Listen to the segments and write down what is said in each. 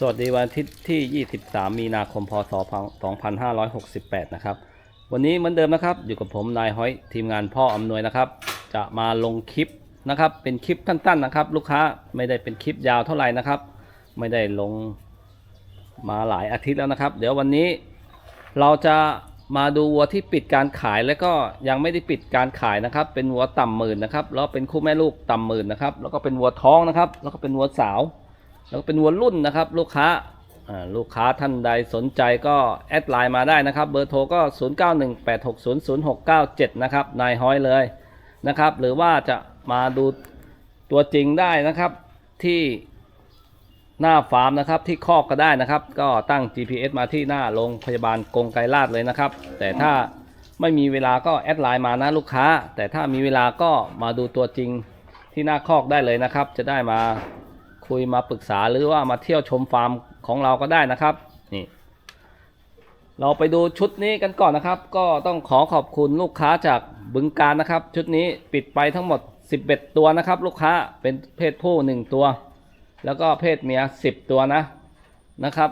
สวัสดีวันอาทิตย์ที่ 23 มีนาคม พศ 2568 นะครับ วันนี้เหมือนเดิมนะครับ อยู่กับผมนายห้อยทีมงานพ่ออำนวยนะครับ จะมาลงคลิปนะครับ เป็นคลิปสั้นๆนะครับ ลูกค้าไม่ได้เป็นคลิปยาวเท่าไหร่นะครับ ไม่ได้ลงมาหลายอาทิตย์แล้วนะครับ เดี๋ยววันนี้เราจะมาดูวัวที่ปิดการขายแล้วก็ยังไม่ได้ปิดการขายนะครับ เป็นวัวต่ำหมื่นนะครับ แล้วเป็นคู่แม่ลูกต่ำหมื่นนะครับ แล้วก็เป็นวัวท้องนะครับ แล้วก็เป็นวัวสาว แล้วก็เป็นวัวรุ่นนะครับลูกค้าอ่าลูกค้าท่านใดสนใจก็แอดไลน์มาได้นะครับ เบอร์โทรก็ 0918600697 นะครับนายห้อยเลยนะครับ หรือว่าจะมาดูตัวจริงได้นะครับที่หน้าฟาร์มนะครับที่คอกก็ได้นะครับ ก็ตั้ง GPS มาที่หน้าโรงพยาบาลกงไกรลาดเลยนะครับ แต่ถ้าไม่มีเวลาก็แอดไลน์มานะลูกค้า แต่ถ้ามีเวลาก็มาดูตัวจริงที่หน้าคอกได้เลยนะครับ จะได้มา คุยมาปรึกษาหรือว่ามาเที่ยวชมฟาร์มของเราก็ได้นะครับนี่เราไปดูชุดนี้กันก่อนนะครับ ก็ต้องขอขอบคุณลูกค้าจากบึงการนะครับ ชุดนี้ปิดไปทั้งหมด 11 ตัวนะครับ ลูกค้าเป็นเพศผู้ 1 ตัว แล้วก็เพศเมีย 10 ตัวนะนะครับ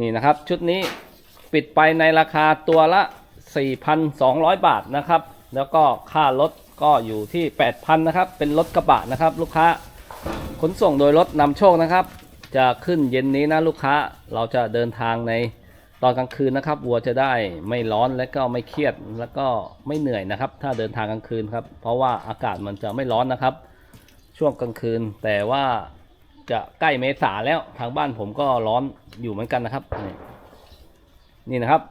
นี่นะครับชุดนี้ปิดไปในราคาตัวละ 4,200 บาทนะครับ แล้วก็ค่ารถก็อยู่ที่ 8,000นะครับเป็นรถกระบะนะครับ ลูกค้า ขนส่งโดยรถนำโชคนะครับ จะขึ้นเย็นนี้นะลูกค้าเราจะเดินทางในตอนกลางคืนนะครับวัวจะได้ไม่ร้อนและก็ไม่เครียดแล้วก็ไม่เหนื่อยนะครับ ถ้าเดินทางกลางคืนครับ เพราะว่าอากาศมันจะไม่ร้อนนะครับ ช่วงกลางคืน แต่ว่าจะใกล้เมษาแล้วทางบ้านผมก็ร้อนอยู่เหมือนกันนะครับ นี่นะครับ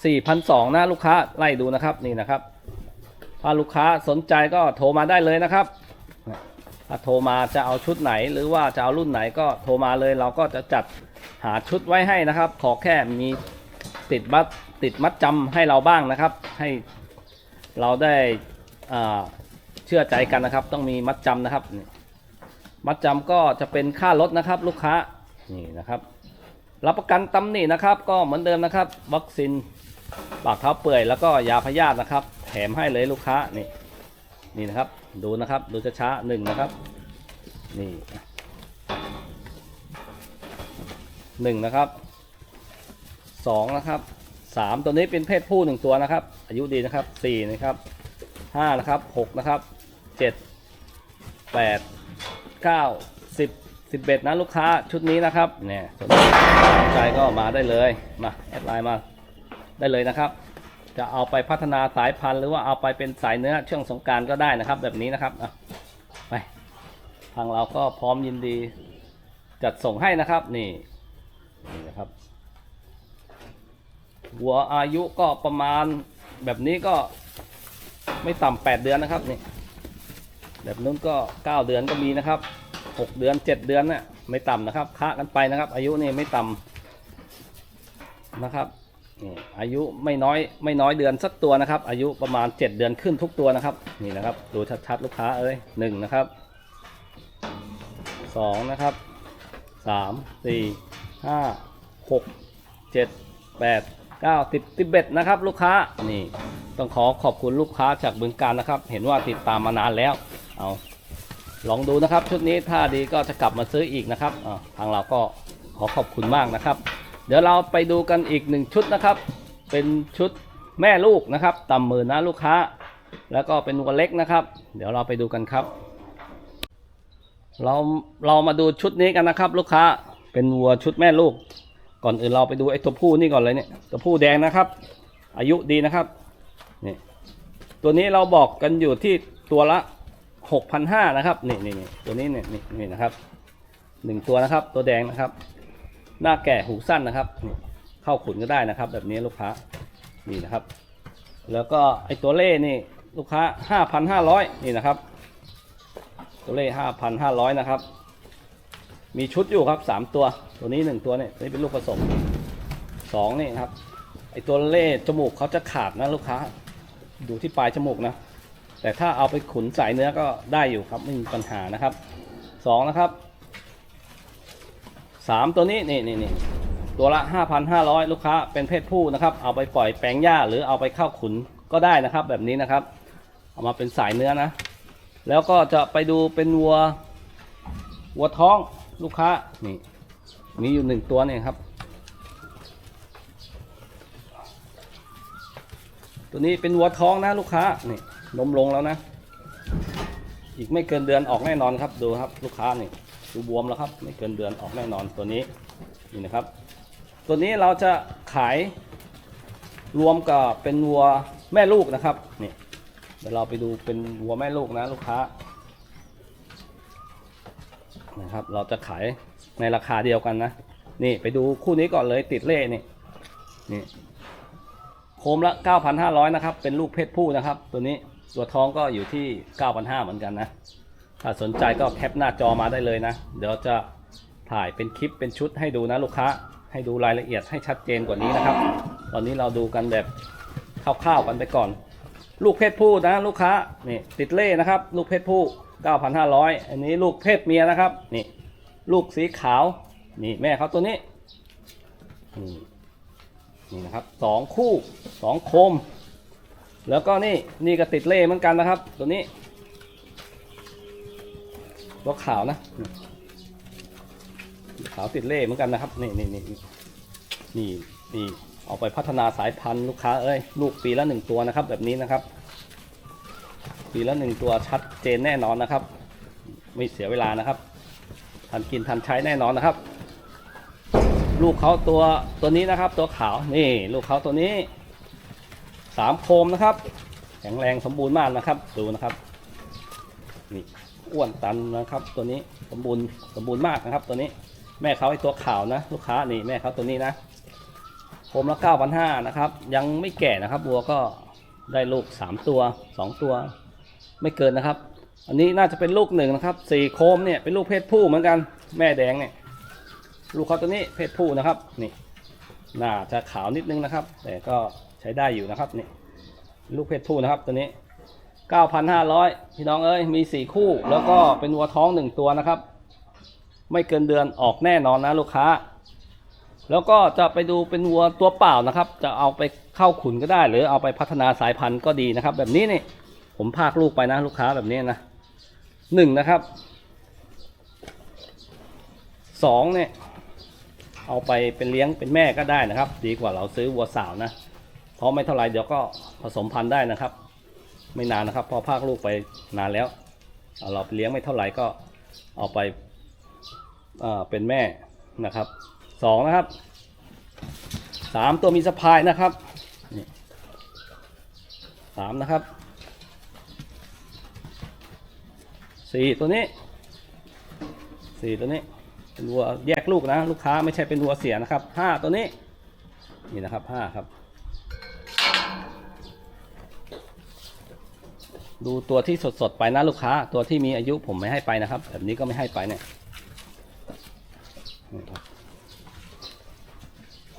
4,200นะลูกค้าไล่ดูนะครับนี่นะครับ ถ้าลูกค้าสนใจก็โทรมาได้เลยนะครับ โทรมาจะเอาชุดไหน หรือว่าจะเอารุ่นไหนก็โทรมาเลย เราก็จะจัดหาชุดไว้ให้นะครับ ขอแค่มีติดบัตรติดมัดจำให้เราบ้างนะครับ ให้เราได้เชื่อใจกันนะครับ ต้องมีมัดจำนะครับ มัดจำก็จะเป็นค่ารถนะครับ ลูกค้านี่นะครับ รับประกันตำหนินะครับ ก็เหมือนเดิมนะครับ วัคซีนปากเท้าเปื่อยแล้วก็ยาพยาธินะครับ แถมให้เลยลูกค้านี่ นี่นะครับ ดูนะครับ ดูช้าๆหนึ่งนะครับ นี่หนึ่งนะครับสองนะครับสามตัวนี้เป็นเพศผู้หนึ่งตัวนะครับ อายุดีนะครับสี่นะครับห้านะครับหกนะครับเจ็ดแปดเก้าสิบสิบเอ็ดนะลูกค้าชุดนี้นะครับเนี่ยสนใจก็มาได้เลยมาแอดไลน์มาได้เลยนะครับ จะเอาไปพัฒนาสายพันธุ์หรือว่าเอาไปเป็นสายเนื้อช่วงสงการก็ได้นะครับ แบบนี้นะครับไปทางเราก็พร้อมยินดี จัดส่งให้นะครับนี่นี่นะครับวัวอายุก็ประมาณแบบนี้ก็ไม่ต่ำแปดเดือนนะครับนี่แบบนู้นก็เก้าเดือนก็มีนะครับหกเดือนเจ็ดเดือนน่ะไม่ต่ำนะครับค้ากันไปนะครับ อายุนี่ไม่ต่ำนะครับ อายุไม่น้อยไม่น้อยเดือนสักตัวนะครับ อายุประมาณ 7 เดือนขึ้นทุกตัวนะครับ นี่นะครับดูชัดๆลูกค้าเอ้ยหนึ่งนะครับสองนะครับสามสี่ห้าหกเจ็ดแปดเก้าสิบสิบเอ็ดนะครับ ลูกค้านี่ต้องขอขอบคุณลูกค้าจากบึงการนะครับ เห็นว่าติดตามมานานแล้วเอาลองดูนะครับ ชุดนี้ถ้าดีก็จะกลับมาซื้ออีกนะครับทางเราก็ขอขอบคุณมากนะครับ เดี๋ยวเราไปดูกันอีกหนึ่งชุดนะครับ เป็นชุดแม่ลูกนะครับต่ำหมื่นนะลูกค้า แล้วก็เป็นวัวเล็กนะครับ เดี๋ยวเราไปดูกันครับ เราเรามาดูชุดนี้กันนะครับ ลูกค้าเป็นวัวชุดแม่ลูก ก่อนอื่นเราไปดูไอ้ตัวผู้นี่ก่อนเลยเนี่ยตัวผู้แดงนะครับ อายุดีนะครับนี่ตัวนี้เราบอกกันอยู่ที่ตัวละหกพันห้านะครับนี่นี่นี่ตัวนี้เนี่ยนี่นี่นะครับหนึ่งตัวนะครับ ตัวแดงนะครับ หน้าแก่หูสั้นนะครับ เข้าขุนก็ได้นะครับ แบบนี้ลูกค้านี่นะครับ แล้วก็ไอตัวเล่นี่ลูกค้าห้าพันห้าร้อยนี่นะครับ ตัวเล่ห้าพันห้าร้อยนะครับ มีชุดอยู่ครับสามตัว ตัวนี้หนึ่งตัวเนี่ยนี้เป็นลูกผสมสองนี่ครับ ไอตัวเล่จมูกเขาจะขาดนะลูกค้า ดูที่ปลายจมูกนะ แต่ถ้าเอาไปขุนสายเนื้อก็ได้อยู่ครับไม่มีปัญหานะครับสองนะครับ สามตัวนี้นี่นี่นี่ตัวละห้าพันห้าร้อยลูกค้าเป็นเพศผู้นะครับ เอาไปปล่อยแปลงหญ้าหรือเอาไปเข้าขุนก็ได้นะครับ แบบนี้นะครับ เอามาเป็นสายเนื้อนะ แล้วก็จะไปดูเป็นวัววัวท้องลูกค้านี่มีอยู่หนึ่งตัวเนี่ยครับ ตัวนี้เป็นวัวท้องนะลูกค้านี่นมลงแล้วนะ อีกไม่เกินเดือนออกแน่นอนครับดูครับ ลูกค้านี่ ดูบวมแล้วครับ ไม่เกินเดือนออกแน่นอนตัวนี้นี่นะครับ ตัวนี้เราจะขายรวมกับเป็นวัวแม่ลูกนะครับนี่เดี๋ยวเราไปดูเป็นวัวแม่ลูกนะลูกค้านะครับเราจะขายในราคาเดียวกันนะ นี่ไปดูคู่นี้ก่อนเลยติดเล่นี่นี่โคมละ 9,500 นะครับ เป็นลูกเพศผู้นะครับ ตัวนี้ตัวท้องก็อยู่ที่ 9,500 เหมือนกันนะ ถ้าสนใจก็แคปหน้าจอมาได้เลยนะ เดี๋ยวจะถ่ายเป็นคลิปเป็นชุดให้ดูนะลูกค้า ให้ดูรายละเอียดให้ชัดเจนกว่านี้นะครับ ตอนนี้เราดูกันแบบคร่าวๆกันไปก่อน ลูกเพศผู้นะลูกค้า นี่ติดเล่นะครับ ลูกเพศผู้ 9,500 อันนี้ลูกเพศเมียนะครับ นี่ ลูกสีขาว นี่แม่เขาตัวนี้ นี่นี่นะครับสองคู่สองโคม แล้วก็นี่นี่ก็ติดเล่เหมือนกันนะครับ ตัวนี้ ตัวขาวนะขาวติดเล่เหมือนกันนะครับนี่นี่นี่นี่นี่นี่เอาไปพัฒนาสายพันธุ์ลูกค้าเอ้ยลูกปีละหนึ่งตัวนะครับ แบบนี้นะครับ ปีละหนึ่งตัวชัดเจนแน่นอนนะครับ ไม่เสียเวลานะครับทันกินทันใช้แน่นอนนะครับ ลูกเขาตัวตัวนี้นะครับ ตัวขาวนี่ ลูกเขาตัวนี้สามโคมนะครับ แข็งแรงสมบูรณ์มากนะครับ ดูนะครับนี่ อ้วนตันนะครับ ตัวนี้สมบูรณ์สมบูรณ์มากนะครับ ตัวนี้แม่เขาไอตัวขาวนะ ลูกค้านี่แม่เขาตัวนี้นะโคมละเก้าพันห้านะครับ ยังไม่แก่นะครับวัวก็ได้ลูกสามตัวสองตัว ไม่เกินนะครับ อันนี้น่าจะเป็นลูกหนึ่งนะครับสี่โคมเนี่ยเป็นลูกเพศผู้เหมือนกันแม่แดงเนี่ยลูกเขาตัวนี้เพศผู้นะครับนี่น่าจะขาวนิดนึงนะครับ แต่ก็ใช้ได้อยู่นะครับนี่ลูกเพศผู้นะครับตัวนี้ 9,500 พี่น้องเอ้ย มี 4 คู่ แล้วก็เป็นวัวท้อง 1 ตัวนะครับ ไม่เกินเดือนออกแน่นอนนะลูกค้า แล้วก็จะไปดูเป็นวัวตัวเปล่านะครับ จะเอาไปเข้าขุนก็ได้ หรือเอาไปพัฒนาสายพันธุ์ก็ดีนะครับ แบบนี้นี่ ผมพากลูกไปนะลูกค้าแบบนี้นะหนึ่งนะครับสองเนี่ย เอาไปเป็นเลี้ยงเป็นแม่ก็ได้นะครับ ดีกว่าเราซื้อวัวสาวนะเพราะไม่เท่าไรเดี๋ยวก็ผสมพันธุ์ได้นะครับ ไม่นานนะครับ พอภาคลูกไปนานแล้วเราเลี้ยงไม่เท่าไหร่ก็เอาไปเอ่อเป็นแม่นะครับสองนะครับสามตัวมีสะพายนะครับสามนะครับสี่ตัวนี้สี่ตัวนี้เป็นวัวแยกลูกนะ ลูกค้าไม่ใช่เป็นวัวเสียนะครับห้าตัวนี้นี่นะครับห้าครับ ดูตัวที่สดๆไปนะลูกค้า ตัวที่มีอายุผมไม่ให้ไปนะครับ แบบนี้ก็ไม่ให้ไปเนี่ย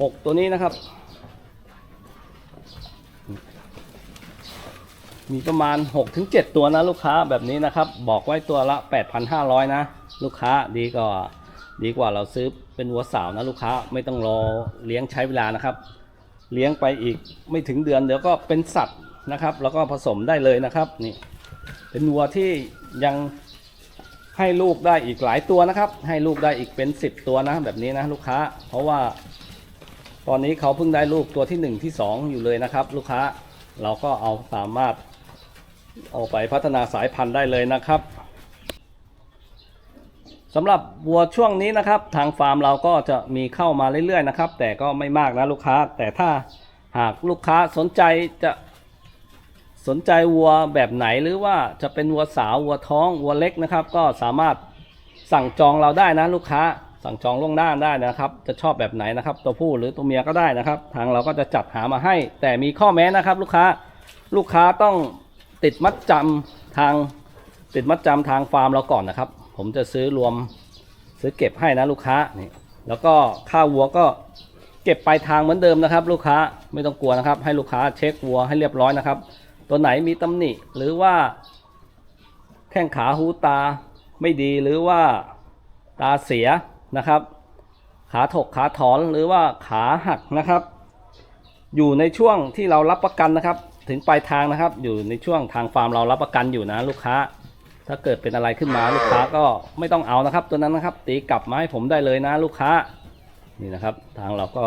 หกตัวนี้นะครับ มีประมาณ6ถึง7ตัวนะลูกค้าแบบนี้นะครับ บอกไว้ตัวละ 8,500 นะ ลูกค้าดีกว่าดีกว่าเราซื้อเป็นวัวสาวนะลูกค้าไม่ต้องรอเลี้ยงใช้เวลานะครับ เลี้ยงไปอีกไม่ถึงเดือนเดี๋ยวก็เป็นสัตว์ นะครับ แล้วก็ผสมได้เลยนะครับนี่เป็นวัวที่ยังให้ลูกได้อีกหลายตัวนะครับ ให้ลูกได้อีกเป็น 10 ตัวนะแบบนี้นะลูกค้า เพราะว่า ตอนนี้เขาเพิ่งได้ลูกตัวที่ 1 ที่ 2 อยู่เลยนะครับ ลูกค้าเราก็เอาสามารถเอาไปพัฒนาสายพันธุ์ได้เลยนะครับสำหรับวัวช่วงนี้นะครับ ทางฟาร์มเราก็จะมีเข้ามาเรื่อยๆนะครับ แต่ก็ไม่มากนะลูกค้า แต่ถ้าหากลูกค้าสนใจจะ สนใจวัวแบบไหนหรือว่าจะเป็นวัวสาววัวท้องวัวเล็กนะครับ ก็สามารถสั่งจองเราได้นะลูกค้า สั่งจองล่วงหน้าได้นะครับ จะชอบแบบไหนนะครับ ตัวผู้หรือตัวเมียก็ได้นะครับ ทางเราก็จะจัดหามาให้ แต่มีข้อแม้นะครับ ลูกค้าลูกค้าต้องติดมัดจำทางติดมัดจำทางฟาร์มเราก่อนนะครับ ผมจะซื้อรวมซื้อเก็บให้นะลูกค้านี่แล้วก็ค่าวัวก็เก็บปลายทางเหมือนเดิมนะครับ ลูกค้าไม่ต้องกลัวนะครับ ให้ลูกค้าเช็ควัวให้เรียบร้อยนะครับ ตัวไหนมีตำหนิหรือว่า แข้งขาหูตาไม่ดีหรือว่าตาเสียนะครับ ขาถกขาถอนหรือว่าขาหักนะครับ อยู่ในช่วงที่เรารับประกันนะครับ ถึงปลายทางนะครับ อยู่ในช่วงทางฟาร์มเรารับประกันอยู่นะลูกค้า ถ้าเกิดเป็นอะไรขึ้นมาลูกค้าก็ไม่ต้องเอานะครับ ตัวนั้นนะครับ ตีกลับมาให้ผมได้เลยนะลูกค้านี่นะครับ ทางเราก็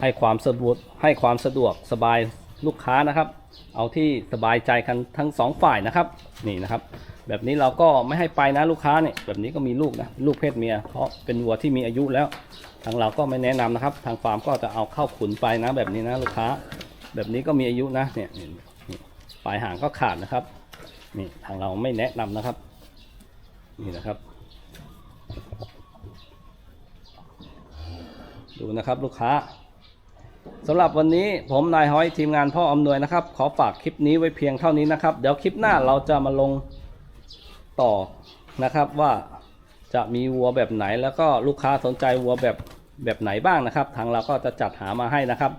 ให้ความสะดวกให้ความสะดวกสบาย ลูกค้านะครับ เอาที่สบายใจกันทั้งสองฝ่ายนะครับ นี่นะครับ แบบนี้เราก็ไม่ให้ไปนะลูกค้าเนี่ยแบบนี้ก็มีลูกนะลูกเพศเมีย เพราะเป็นวัวที่มีอายุแล้ว ทางเราก็ไม่แนะนำนะครับ ทางฟาร์มก็จะเอาเข้าขุนไปนะ แบบนี้นะลูกค้า แบบนี้ก็มีอายุนะเนี่ยนี่ปลายหางก็ขาดนะครับ นี่ทางเราไม่แนะนำนะครับ นี่นะครับดูนะครับลูกค้า สำหรับวันนี้ผมนายฮ้อยทีมงานพ่ออำนวยนะครับ ขอฝากคลิปนี้ไว้เพียงเท่านี้นะครับ เดี๋ยวคลิปหน้าเราจะมาลงต่อนะครับว่าจะมีวัวแบบไหนแล้วก็ลูกค้าสนใจวัวแบบแบบไหนบ้างนะครับ ทางเราก็จะจัดหามาให้นะครับ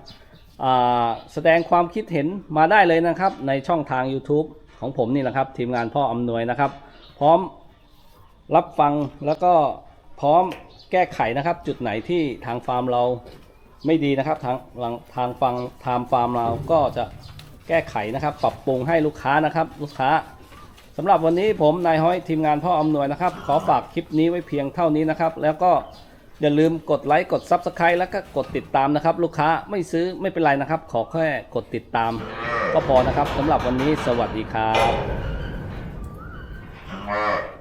แสดงความคิดเห็นมาได้เลยนะครับ ในช่องทาง YouTube ของผมนี่นะครับ ทีมงานพ่ออำนวยนะครับ พร้อมรับฟังแล้วก็พร้อมแก้ไขนะครับ จุดไหนที่ทางฟาร์มเรา ไม่ดีนะครับทางทางทางฟังทางฟาร์มเราก็จะแก้ไขนะครับ ปรับปรุงให้ลูกค้านะครับ ลูกค้าสำหรับวันนี้ผมนายห้อยทีมงานพ่ออำนวยนะครับ ขอฝากคลิปนี้ไว้เพียงเท่านี้นะครับ แล้วก็อย่าลืมกดไลค์กด Subscribe แล้วก็กดติดตามนะครับ ลูกค้าไม่ซื้อไม่เป็นไรนะครับ ขอแค่กดติดตาม ก็พอนะครับสำหรับวันนี้สวัสดีครับ